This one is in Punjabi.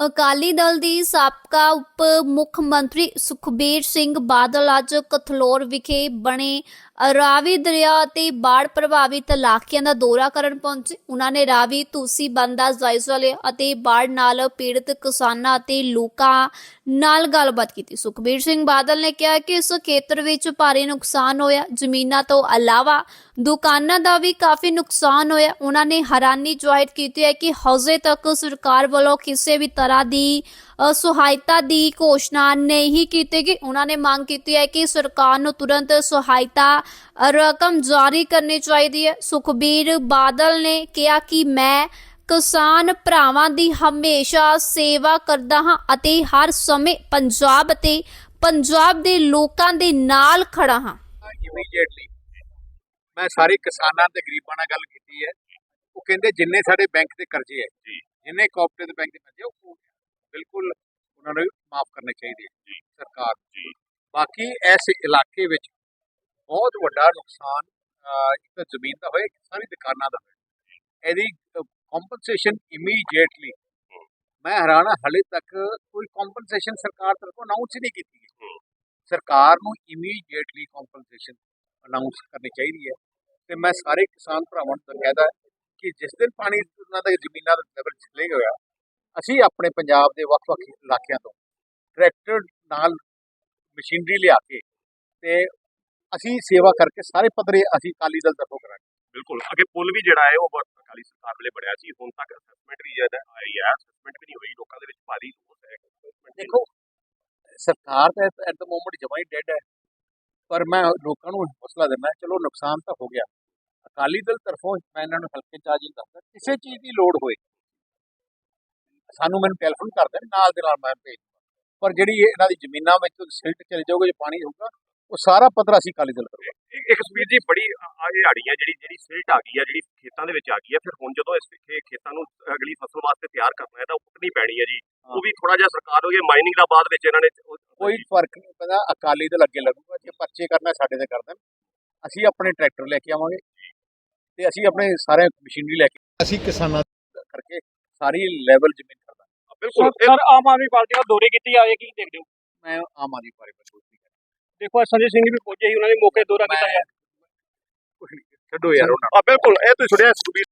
ਅਕਾਲੀ ਦਲ ਦੀ ਸਾਬਕਾ ਉਪ ਮੁੱਖ ਮੰਤਰੀ ਸੁਖਬੀਰ ਸਿੰਘ ਬਾਦਲ ਅੱਜ ਕਥਲੋਰ ਵਿਖੇ ਬਣੇ ਰਾਵੀ ਦਰਿਆ ਅਤੇ ਬਾੜ ਪ੍ਰਭਾਵਿਤ ਇਲਾਕਿਆਂ ਦਾ ਦੌਰਾ ਕਰਨ ਪਹੁੰਚੇ। ਉਹਨਾਂ ਨੇ ਰਾਵੀ ਤੁਸੀਂ ਬੰਦ ਦਾ ਜਾਇਜ਼ਾ ਲਿਆ ਅਤੇ ਬਾੜ ਨਾਲ ਪੀੜਤ ਕਿਸਾਨਾਂ ਅਤੇ ਲੋਕਾਂ ਨਾਲ ਗੱਲਬਾਤ ਕੀਤੀ। ਸੁਖਬੀਰ ਸਿੰਘ ਬਾਦਲ ਨੇ ਕਿਹਾ ਕਿ ਇਸ ਖੇਤਰ ਵਿੱਚ ਭਾਰੀ ਨੁਕਸਾਨ ਹੋਇਆ। ਜ਼ਮੀਨਾਂ ਤੋਂ ਇਲਾਵਾ ਦੁਕਾਨਾਂ ਦਾ ਵੀ ਕਾਫੀ ਨੁਕਸਾਨ ਹੋਇਆ। ਉਹਨਾਂ ਨੇ ਹੈਰਾਨੀ ਜ਼ਾਹਿਰ ਕੀਤੀ ਹੈ ਕਿ ਹਜੇ ਤੱਕ ਸਰਕਾਰ ਵੱਲੋਂ ਕਿਸੇ ਵੀ ਤਰ੍ਹਾਂ ਦੀ ਸਹਾਇਤਾ ਦੀ ਘੋਸ਼ਣਾ ਨਹੀਂ ਕੀਤੀ ਗਈ। ਉਹਨਾਂ ਨੇ ਮੰਗ ਕੀਤੀ ਹੈ ਕਿ ਸਰਕਾਰ ਨੂੰ ਤੁਰੰਤ ਸਹਾਇਤਾ ਰਕਮ ਜਾਰੀ ਕਰਨੀ ਚਾਹੀਦੀ ਹੈ। ਸੁਖਬੀਰ ਬਾਦਲ ਨੇ ਕਿਹਾ ਕਿ ਮੈਂ ਕਿਸਾਨ ਭਰਾਵਾਂ ਦੀ ਹਮੇਸ਼ਾ ਸੇਵਾ ਕਰਦਾ ਹਾਂ ਅਤੇ ਹਰ ਸਮੇਂ ਪੰਜਾਬ ਅਤੇ ਪੰਜਾਬ ਦੇ ਲੋਕਾਂ ਦੇ ਨਾਲ ਖੜਾ ਹਾਂ। ਇਮੀਡੀਏਟਲੀ ਮੈਂ ਸਾਰੇ ਕਿਸਾਨਾਂ ਤੇ ਗਰੀਬਾਂ ਨਾਲ ਗੱਲ ਕੀਤੀ ਹੈ। ਉਹ ਕਹਿੰਦੇ ਜਿੰਨੇ ਸਾਡੇ ਬੈਂਕ ਦੇ ਕਰਜ਼ੇ ਹੈ ਜਿੰਨੇ ਕੋਆਪਰੇਟਿਵ ਬੈਂਕ ਦੇ ਕਰਜ਼ੇ ਉਹ ਬਿਲਕੁਲ ਉਹਨਾਂ ਨੂੰ ਮਾਫ ਕਰਨੇ ਚਾਹੀਦੇ ਸਰਕਾਰ ਜੀ। ਬਾਕੀ ਇਸ ਇਲਾਕੇ ਵਿੱਚ ਬਹੁਤ ਵੱਡਾ ਨੁਕਸਾਨ ਇੱਕ ਜ਼ਮੀਨ ਦਾ ਹੋਇਆ ਸਾਰੀ ਦੁਕਾਨਾਂ ਦਾ ਹੋਇਆ। ਇਹਦੀ ਕੰਪਨਸੇਸ਼ਨ ਇਮੀਡੀਏਟਲੀ ਮੈਂ ਹੈਰਾਨ ਹਾਂ ਹਲੇ ਤੱਕ ਕੋਈ ਕੰਪਨਸੇਸ਼ਨ ਸਰਕਾਰ ਤਰਫੋਂ ਅਨਾਉਂਸ ਹੀ ਨਹੀਂ ਕੀਤੀ ਗਈ ਸਰਕਾਰ ਨੂੰ ਇਮੀਡੀਏਟਲੀ ਕੰਪਨਸੇਸ਼ਨ ਅਨਾਉਂਸ ਕਰਨੀ ਚਾਹੀਦੀ ਹੈ ਤੇ ਮੈਂ ਸਾਰੇ ਕਿਸਾਨ ਭਰਾਵਾਂ ਨੂੰ ਕਹਿੰਦਾ ਕਿ ਜਿਸ ਦਿਨ ਪਾਣੀ ਉਹਨਾਂ ਦੇ ਜ਼ਮੀਨਾਂ ਦਾ ਲੈਵਲ ਚਲੇ ਗਿਆ ਅਸੀਂ ਆਪਣੇ ਪੰਜਾਬ ਦੇ ਵੱਖ-ਵੱਖ ਇਲਾਕਿਆਂ ਤੋਂ ਟਰੈਕਟਰ ਨਾਲ ਮਸ਼ੀਨਰੀ ਲਿਆ ਕੇ ਤੇ ਅਸੀਂ ਸੇਵਾ ਕਰਕੇ ਸਾਰੇ ਪੱਧਰੇ ਅਸੀਂ ਅਕਾਲੀ ਦਲ ਤਰਫੋਂ ਕਰਾਂਗੇ ਬਿਲਕੁਲ ਅੱਗੇ ਪੁਲ ਵੀ ਜਿਹੜਾ ਹੈ ਉਹ ਅਕਾਲੀ ਸਰਕਾਰ ਵੇਲੇ ਬਣਿਆ ਸੀ ਹੁਣ ਤੱਕ ਅਸੈਸਮੈਂਟ ਵੀ ਜਿਹੜਾ ਆਈ ਹੈ ਅਸੈਸਮੈਂਟ ਵੀ ਨਹੀਂ ਹੋਈ ਲੋਕਾਂ ਦੇ ਵਿੱਚ ਭਾਰੀ ਰੋਸ ਹੈ ਦੀ। ਦੇਖੋ ਸਰਕਾਰ ਤਾਂ ਐਟ ਦ ਮੋਮੈਂਟ ਜਮਾਂ ਹੀ ਡੈਡ ਹੈ ਪਰ ਮੈਂ ਲੋਕਾਂ ਨੂੰ ਹੌਸਲਾ ਦਿੰਦਾ ਚਲੋ ਨੁਕਸਾਨ ਤਾਂ ਹੋ ਗਿਆ ਅਕਾਲੀ ਦਲ ਤਰਫੋਂ ਮੈਂ ਇਹਨਾਂ ਨੂੰ ਹਲਕੇ ਚਾਰਜ ਦੱਸਦਾ ਕਿਸੇ ਚੀਜ਼ ਦੀ ਲੋੜ ਹੋਏ ਸਾਨੂੰ ਮੈਨੂੰ ਟੈਲੀਫੋਨ ਕਰ ਦੇਣ ਨਾਲ ਦੇ ਨਾਲ ਮੈਂ ਭੇਜ। ਪਰ ਜਿਹੜੀ ਇਹ ਇਹਨਾਂ ਦੀ ਜ਼ਮੀਨਾਂ ਵਿੱਚ ਸਿਲਟ ਚਲੇ ਜਾਊਗਾ ਜੇ ਪਾਣੀ ਹੋਊਗਾ ਉਹ ਸਾਰਾ ਪੱਧਰ ਅਸੀਂ ਅਕਾਲੀ ਦਲ ਕਰੂਗਾ ਇੱਕ- ਇੱਕ ਸਪੀਡ ਜੀ ਬੜੀ ਆ ਦਿਹਾੜੀ ਹੈ ਜਿਹੜੀ ਜਿਹੜੀ ਸਿਲਟ ਆ ਗਈ ਹੈ ਜਿਹੜੀ ਖੇਤਾਂ ਦੇ ਵਿੱਚ ਆ ਗਈ ਹੈ ਫਿਰ ਹੁਣ ਜਦੋਂ ਇਸ ਖੇ- ਖੇਤਾਂ ਨੂੰ ਅਗਲੀ ਫਸਲ ਵਾਸਤੇ ਤਿਆਰ ਕਰਨਾ ਹੈ ਤਾਂ ਉਹ ਪੁੱਟਣੀ ਪੈਣੀ ਹੈ ਜੀ। ਉਹ ਵੀ ਥੋੜਾ ਜਿਹਾ ਸਰਕਾਰ ਹੋਈ ਮਾਈਨਿੰਗ ਦਾ ਬਾਅਦ ਵਿੱਚ ਇਹਨਾਂ ਨੇ ਉਹ- ਕੋਈ ਫ਼ਰਕ ਨਹੀਂ ਪੈਂਦਾ ਅਕਾਲੀ ਦਲ ਅੱਗੇ ਲੱਗੂਗਾ ਜੇ ਪਰਚੇ ਕਰਨਾ ਸਾਡੇ ਤੇ ਕਰ ਦੇਣ। ਅਸੀਂ ਆਪਣੇ ਟਰੈਕਟਰ ਲੈ ਕੇ ਆਵਾਂਗੇ ਤੇ ਅਸੀਂ ਆਪਣੇ ਸਾਰੇ ਮਸ਼ੀਨਰੀ ਲੈ ਕੇ ਅਸੀਂ ਕਿਸਾਨਾਂ ਦਾ ਕਰਕੇ ਸਾਰੀ ਲੈਵਲ ਜ਼ਮੀਨ ਕਰਦਾ ਬਿਲਕੁਲ। ਸਰ ਆਮ ਆਦਮੀ ਪਾਰਟੀ ਨਾਲ ਦੌਰੇ ਕੀਤੀ ਕੀ ਦੇਖਦੇ ਹੋ। ਮੈਂ ਆਮ ਆਦਮੀ ਪਾਰਟੀ ਬਾਰੇ ਕੁਝ ਦੇਖੋ ਸੰਜੇ ਸਿੰਘ ਵੀ ਪਹੁੰਚੇ ਸੀ ਉਹਨਾਂ ਨੇ ਮੌਕੇ ਦੌਰਾ ਕੀਤਾ ਹੈ ਕੁਛ ਨਹੀਂ ਛੱਡੋ ਯਾਰ ਉਹਨਾਂ। ਆ ਬਿਲਕੁਲ ਇਹ ਤੁਸੀਂ ਸੁਣਿਆ ਸੁਖਬੀਰ